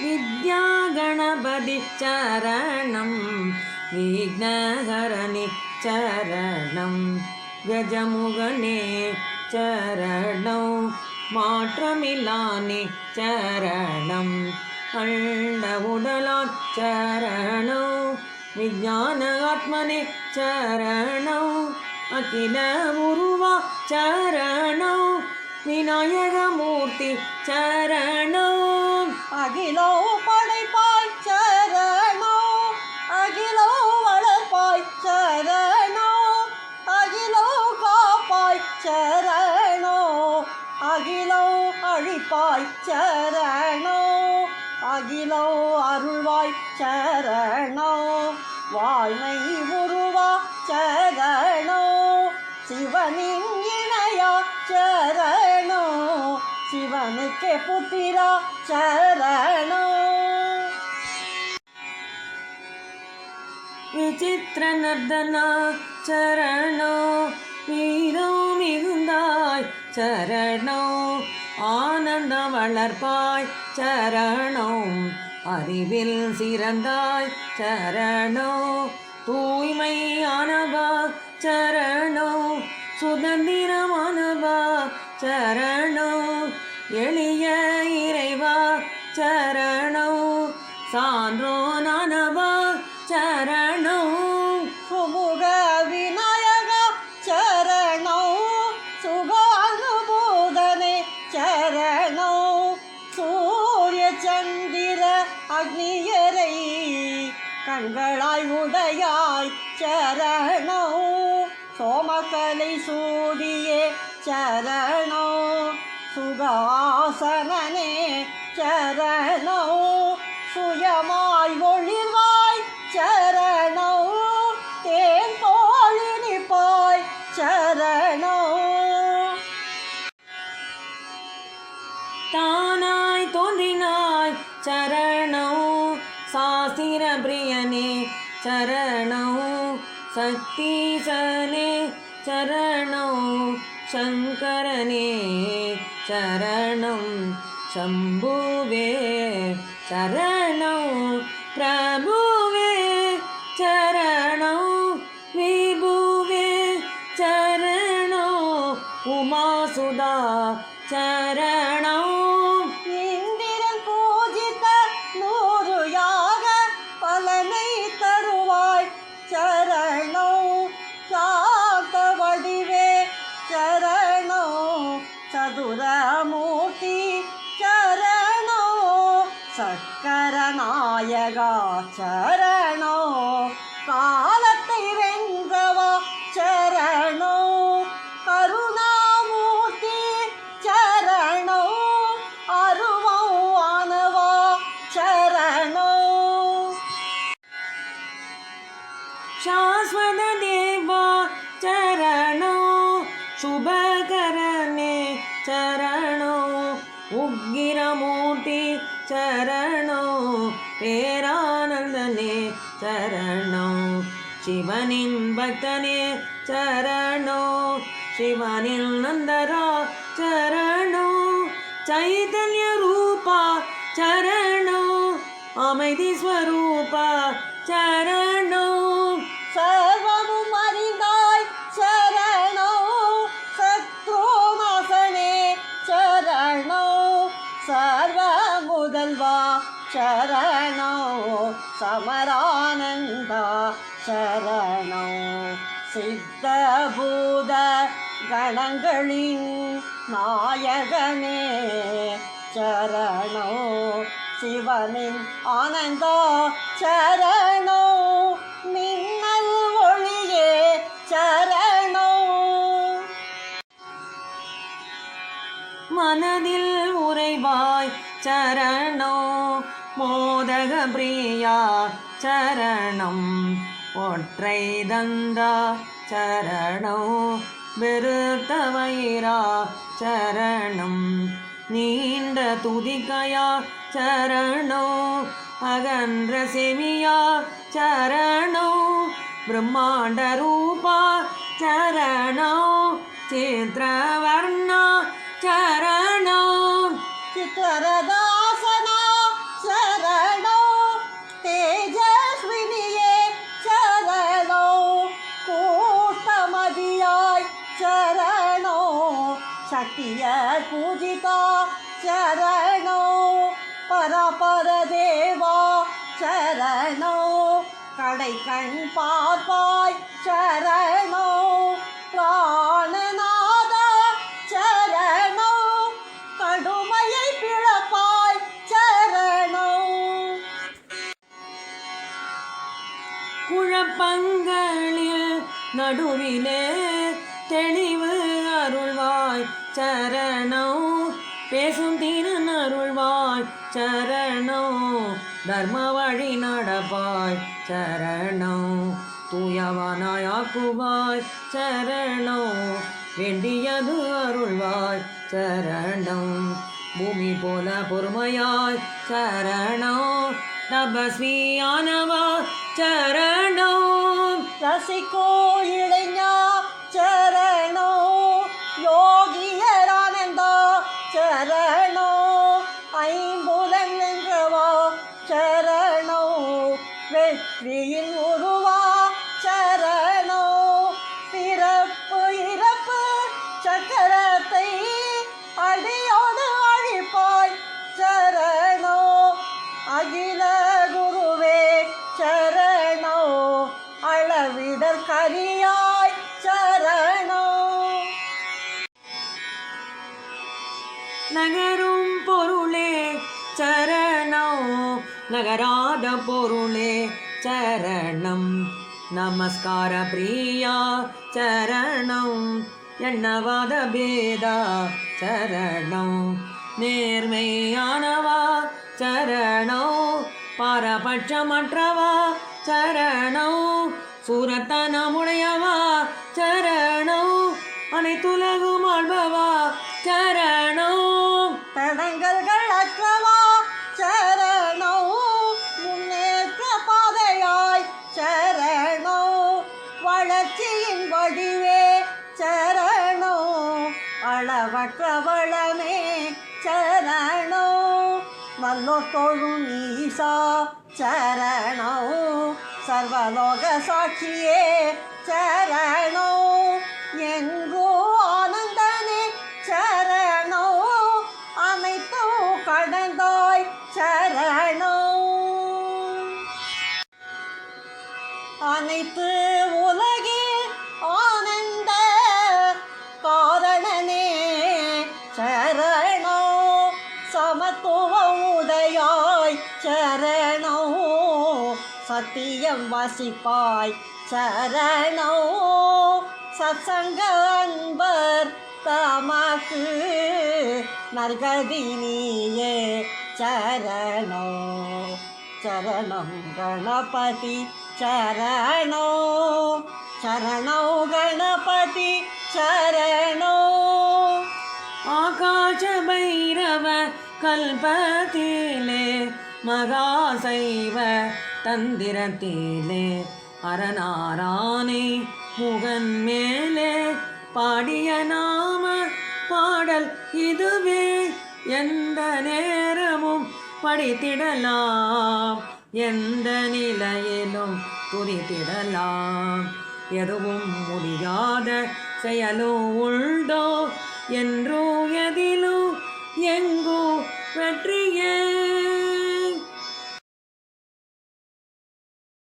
विद्यागणपति चरणं विघ्नहरणि चरणं गजमुगने चरणौ மாற்றமில்லானே சரணம் அண்ட உடலான் சரணோ விஜான ஆத்மனே சரணோ அகில உருவா சரணோ விநாயகமூர்த்தி சரணோ அகிலோ படைப்பாய் சரணோ அகிலோ வளர்ப்பாய் சரணோ அகிலோ காப்பாய் சரணோ அகிலோ அழிப்பாய் சரணோ அகிலோ அருள்வாய் சரணோ வாழ்மை உருவா சரணோ சிவனின் இணையா சரணோ. சிவனுக்கே புத்திரா சரணோ. விசித்திரநர்தனா சரணோ. வீரோ மிகுந்தாய் சரணோ. ஆனந்த வளர்ப்பாய் சரணோ. அறிவில் சிறந்தாய் சரணோ. தூய்மையானவா சரணோ. சுதந்திரமானவா சரணோ. எளிய இறைவா சரணோ. சான்றோ நானவா சரணோ. சுமுக விநாயகா சரணோ. சுகானுபூதனே சரணோ. சூரிய சந்திர அக்னியரை கண்களாய் உடையாய் சரணோ. சோமக்கலை சூடியே சரணோ. சுகாசனனே சரணோ சுயமாய் ஒளிவாய் சரணோ தேன் போலினிப்பாய் சரணோ தானாய் தோன்றினாய் சரணோ சாஸ்திர பிரியனே சரணோ சக்தீசனே சரணோ சங்கரனே சரணம் சம்புவே சரணோ பிரபுவே ചരണോ കാലത്തെ വെങ്കവ ചരണോ കരുണാമൂർത്തി ചരണോ അരുവാനവ ചരണോ ശാശ്വത ദേവ ചരണോ ശുഭകരനെ ചരണോ ഉഗ്രമൂർത്തി ചരണോ பேரானந்தனே சரணம். சிவனின் பக்தனே சரணோ சிவனில் நந்தரா சரணோ சைதன்ய ரூபா சரணோ அமைதி ஸ்வரூபா சரணோ சர்வமும் அறிந்தாய் சரணோ சர்வ சரணோ சமரானந்தா சரணோ. சித்தபூத கணங்களின் நாயகனே சரணோ. சிவனின் ஆனந்தா சரணோ. மின்னல் ஒளியே சரணோ. மனதில் உறைவாய் சரணோ. மோதக பிரியா சரணம் ஒற்றை தந்தா சரணோ வெறுத்தவயிரா சரணம் நீண்ட துதிக்கையா சரணோ அகன்ற செவியா சரணோ பிரம்மாண்ட ரூபா சரணோ சித்திரவர்ணா சக்தியார் பூஜிதா சரணோ பரபரதேவா சரணோ. கடை கண் பார்ப்பாய் சரணோ பிராணநாத சரணோ. கடுமையை பிழப்பாய் சரணோ. குழப்பங்களில் நடுவிலே சரணோ பேசும் தீரன் அருள்வாய். சரணோ தர்ம வழி நடப்பாய். சரணம். தூயவனாயாக்குவாய் சரணோ வேண்டியது அருள்வாய். சரணம். பூமி போல பொறுமையாய். சரணோ தபஸ்வியானவா. சரணோ ரசிக்கோ இளைஞா. சரண வெற்றியின் உருவா நகராத பொருளே சரணம். நமஸ்கார பிரியா சரணம். எண்ணவாத பேதா சரணம். நேர்மையானவா சரணம். பாரபட்சமற்றவா சரணம். சூரத்தனமுடையவா சரணம். அனைத்துலகு வளர்ச்சியின் வடிவே சரணோ அளவற்ற வளமே சரணோ. நல்லோ தொழும் ஈசா சரணோ சர்வலோக சாட்சியே சரணோ. எங்கோ ஆனந்தனே சரணோ அனைத்தும் கடந்தாய் சரணோ. அனைத்து சமத்துவ சரணோ. சத்தியம் வசிப்பாய் சரணோ. சத்சங்க அன்பர் தமக்கு நற்கதி நீயே சரணோ. சரணம் கணபதி சரணோ. சரணோ கணபதி சரணோ. ஆகாಶ பைரவ கல்பத்திலே மகாசைவ தந்திரத்திலே அரணாரானே முகன் மேலே பாடிய நாம பாடல் இதுவே. எந்த நேரமும் படித்திடலாம் எந்த நிலையிலும் துரித்திடலாம். எதுவும் முடியாத செயலோ உண்டோ என்றோ எதிலும் எங்கோ பற்றிய